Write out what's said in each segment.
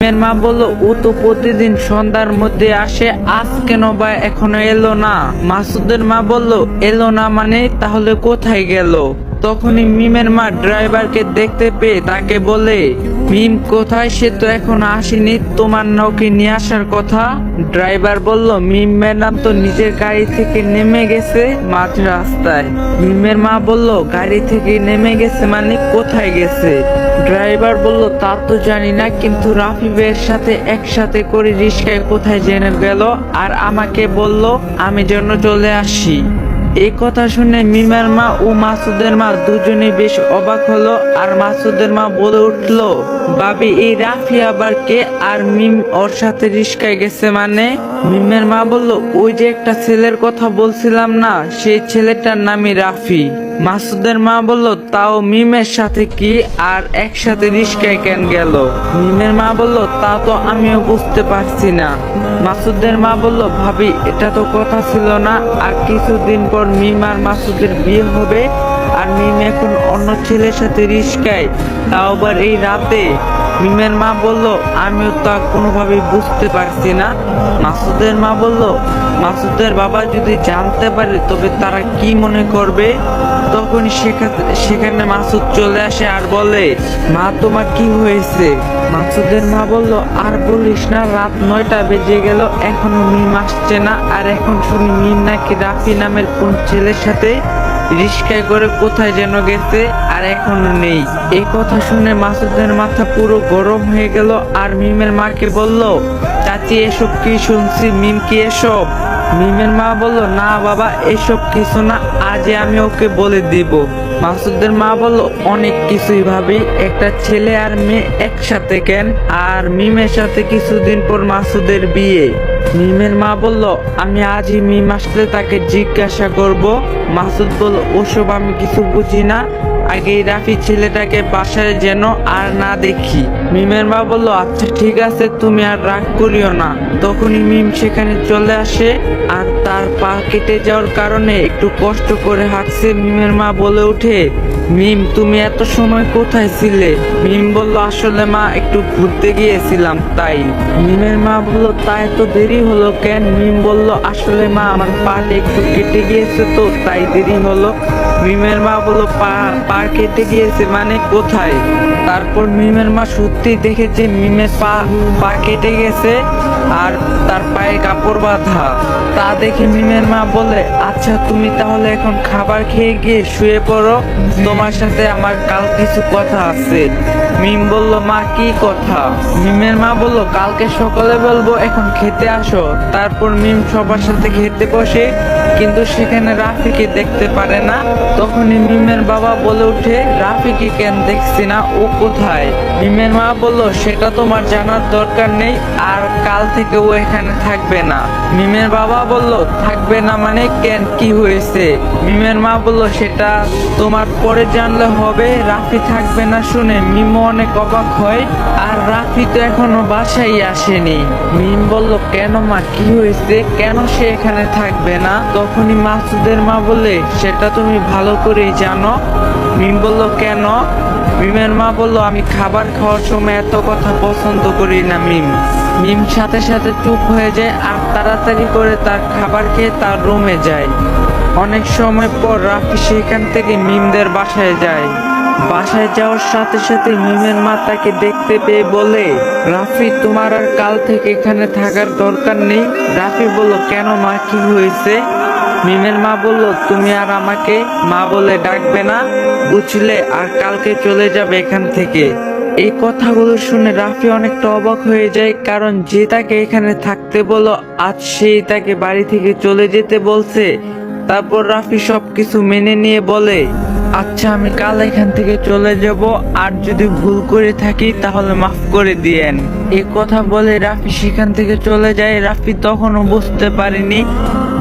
মিমের মা বলল, ও তো প্রতিদিন সন্ধ্যার মধ্যে আসে, আজ কেন বা এখনও এলো না? মাসুদের মা বলল, এলো না মানে? তাহলে কোথায় গেল? তখনই মিমের মা ড্রাইভারকে দেখতে পেয়ে তাকে বলে, মিম, কোথায়? সে তো এখন আসেনি। তোমার নৌকে নিয়ে আসার কথা? ড্রাইভার বলল, মিম, ম্যাডাম তো নিজের গাড়ি থেকে নেমে গেছে মাঝ রাস্তায়। মিমের মা বলল, গাড়ি থেকে নেমে গেছে মানে? কোথায় গেছে? ড্রাইভার বলল তার তো জানি না, কিন্তু রাফি ভাইয়ের সাথে একসাথে করে রিস্কায় কোথায় জেনে গেল আর আমাকে বলল, আমি জন্য চলে আসি। এই কথা শুনে মিমার মা ও মাসুদের মা দুজনেই বেশ অবাক হলো আর মাসুদের মা বলে উঠল বাবি এই রাফি আবার কে? আর মিম ওর সাথে রিস্কায় গেছে মানে? মিমের মা বলল, ওই যে একটা ছেলের কথা বলছিলাম না, সেই ছেলেটার নামই রাফি। মাসুদের মা বলল, তাও মিমের সাথে কি? আর একসাথে রিস্কায় কেন গেল? মিমের মা বলল, তা তো আমিও বুঝতে পারছি না। মাসুদের মা বলল, ভাবি, এটা তো কথা ছিল না, আর কিছুদিন পর মিম আর মাসুদের বিয়ে হবে আর মিম এখন অন্য ছেলের সাথে রিস্কায়। তাও আবার এই রাতে মিমের মা বলল, আমিও তা কোনোভাবেই বুঝতে পারছি না। মাসুদের মা বলল, মাসুদের বাবা যদি জানতে পারে, তবে তারা কি মনে করবে? তখন সেখানে সেখানে মাসুদ চলে আসে আর বলে, মা, তোমার কি হয়েছে? মাসুদের মা বলল, আর বলিস না, রাত নয়টা বেজে গেল, এখনও মিম আসছে না, আর এখন শুনি মিম নাকি রাফি নামের কোন ছেলের সাথে রিস্কায় করে কোথায় যেন গেছে আর এখনও নেই। এই কথা শুনে মাসুদের মাথা পুরো গরম হয়ে গেল আর মিমের মাকে বলল চাচি এসব কি শুনছি? মিম কি এসব? মিমের মা বলল, না বাবা, এসব কিছু না। আজই আমি ওকে বলে দিব। মাসুদের মা বলল, অনেক কিছুই ভাবি। একটা ছেলে আর মেয়ে একসাথে কেন? আর মিমের সাথে কিছুদিন পর মাসুদের বিয়ে। মিমের মা বলল, আমি আজই মিম আসলে তাকে জিজ্ঞাসা করব। মাসুদ বলল, ওসব আমি কিছু বুঝি না। আগে রাফি ছেলেটাকে বাসায় যেন আর না দেখি। মিমের মা বলল আচ্ছা ঠিক আছে, তুমি আর রাগ করিও না। তখনই মিম সেখানে চলে আসে আর তার পা কেটে যাওয়ার কারণে একটু কষ্ট করে হাঁটছে। মিমের মা বলে ওঠে মিম, তুমি এত সময় কোথায় ছিলে? মিম বলল, আসলে মা, একটু ঘুরতে গিয়েছিলাম, তাই। মিমের মা বলল তা এত দেরি হলো কেন? মিম বলল, আসলে মা, আমার পাটা একটু কেটে গিয়েছে তো, তাই দেরি হলো। মিমের মা বলল, পা পা কেটে গিয়েছে মানে কোথায়? তারপর মিমের মা সত্যি দেখেছে মিমের পা পা কেটে গেছে আর তার পায়ে কাপড় বাঁধা। তা দেখে মিমের মা বলে আচ্ছা তুমি তাহলে এখন খাবার খেয়ে গিয়ে শুয়ে পড়ো। তোমার সাথে আমার কাল কিছু কথা আছে। মিম বলল, মা, কি কথা? মিমের মা বলল, কালকে সকালে বলব, এখন খেতে আসো। তারপর মিম সবার সাথে খেতে বসে, কিন্তু সেখানে রাফিকে দেখতে পারে না। তখনই মিমের বাবা বলে ওঠে, রাফিকে কেন দেখছি না? ও কোথায়? মিমের মা বলল, সেটা তোমার জানার দরকার নেই, আর কাল থেকে ও এখানে থাকবে না। মিমের বাবা বলল, থাকবে না মানে কেন? কি হয়েছে? মিমের মা বলল, সেটা তোমার পরে জানলে হবে, রাফি থাকবে না শুনে মিমও অনেক অবাক হয়, আর রাফি তো এখনও বাসায় আসেনি। মিম বলল, কেন মা, কি হয়েছে? কেন সে এখানে থাকবে না? তখনই মাসুদের মা বলে, সেটা তুমি ভালো করেই জানো। মিম বলল, কেন? মিমের মা বলল, আমি খাবার খাওয়ার সময় এত কথা পছন্দ করি না, মিম। মিম সাথে সাথে চুপ হয়ে যায় আর তাড়াতাড়ি করে তার খাবার খেয়ে তার রুমে যায়। অনেক সময় পর রাফি সেখান থেকে মিমদের বাসায় যায়। বাসায় যাওয়ার সাথে সাথে মিমের মা তাকে দেখতে পেয়ে বলে, রাফি, তোমার আর কাল থেকে এখানে থাকার দরকার নেই। রাফি বলল, কেন মা, কি হয়েছে? মিমের মা বলল, তুমি আর আমাকে মা বলে ডাকবে না, বুঝলে? আর কালকে চলে যাবে এখান থেকে। এই কথাগুলো শুনে রাফি অনেকটা অবাক হয়ে যায়, কারণ যে তাকে এখানে থাকতে বলো, আজ সেই তাকে বাড়ি থেকে চলে যেতে বলছে। তারপর রাফি সব কিছু মেনে নিয়ে বলে আচ্ছা আমি কাল এখান থেকে চলে যাব, আর যদি ভুল করে থাকি তাহলে মাফ করে দিয়েন। এই কথা বলে রাফি সেখান থেকে চলে যায়। রাফি তখনও বুঝতে পারেনি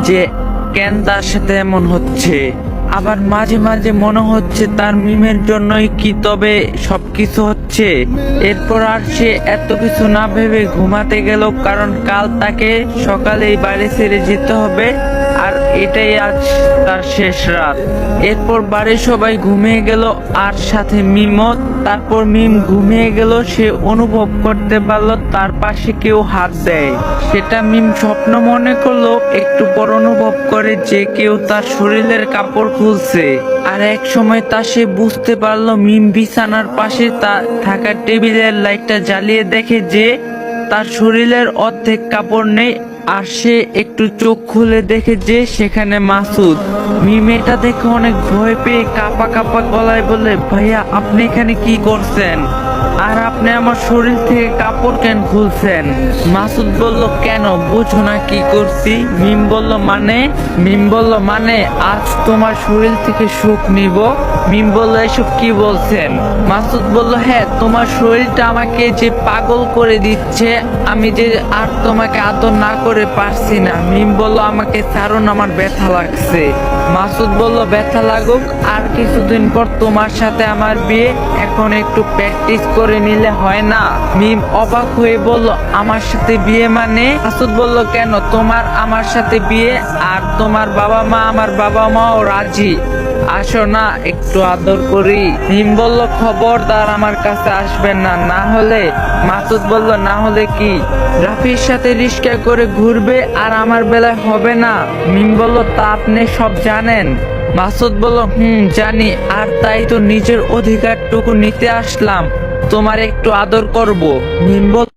যে কেন তার সাথে এমন হচ্ছে। আবার মাঝে মাঝে মনে হচ্ছে তার মিমের জন্যই কি তবে সবকিছু হচ্ছে। এরপর আর সে এত কিছু না ভেবে ঘুমাতে গেল, কারণ কাল তাকে সকালেই বাড়ি ছেড়ে যেতে হবে। আর এটাই আজ তার শেষ রাত। এরপর বাড়ির সবাই ঘুমিয়ে গেল, আর সাথে মিমত। তারপর মিম ঘুমিয়ে গেল, সে অনুভব করতে পারল তার পাশে কেউ হাত দেয়। সেটা মিম স্বপ্ন মনে করল, একটু পর অনুভব করে যে কেউ তার শরীরের কাপড় খুলছে। আর এক সময় তা সে বুঝতে পারল, মিম বিছানার পাশে তা থাকা টেবিলের লাইটটা জ্বালিয়ে দেখে যে তার শরীরের অর্ধেক কাপড় নেই আর সে একটু চোখ খুলে দেখে যে সেখানে মাসুদ। মেয়েটা দেখে অনেক ভয় পেয়ে কাপা কাপা গলায় বলে, ভাইয়া, আপনি এখানে কি করছেন? আর আপনি আমার শরীর থেকে কাপড় কেন খুলছেন? মাসুদ বলল, কেন? বুঝো না কি করছি। মিম বলল মানে? মিম বলল মানে আজ তোমার শরীর থেকে সুখ নিব। মিম বলল, এসব কি বলছেন? মাসুদ বলল হ্যাঁ তোমার শরীরটা আমাকে যে পাগল করে দিচ্ছে, আমি যে আর তোমাকে আদর না করে পারছি না। মিম বলল, আমাকে ছাড়ুন, আমার ব্যথা লাগছে। মাসুদ বলল, ব্যথা লাগুক, আর কিছুদিন পর তোমার সাথে আমার বিয়ে, এখন একটু প্র্যাকটিস করে নিলে হয় না। মিম অবাক হয়ে বলল, আমার সাথে বিয়ে মানে? মাসুদ বলল, কেন? তোমার আমার সাথে বিয়ে আর তোমার বাবা মা আমার বাবা মাও রাজি। আসো না, একটু আদর করি। মিম বলল, খবরদার, আমার কাছে আসবেন না। না হলে? মাসুদ বলল, না হলে কি? রাফির সাথে রিস্কা করে ঘুরবে আর আমার বেলায় হবে না। মিম বলল, তা আপনি সব জানেন? মাসুদ বলল, হুম, জানি। আর তাই তো নিজের অধিকারটুকু নিতে আসলাম। তোমার একটু আদর করব। বলল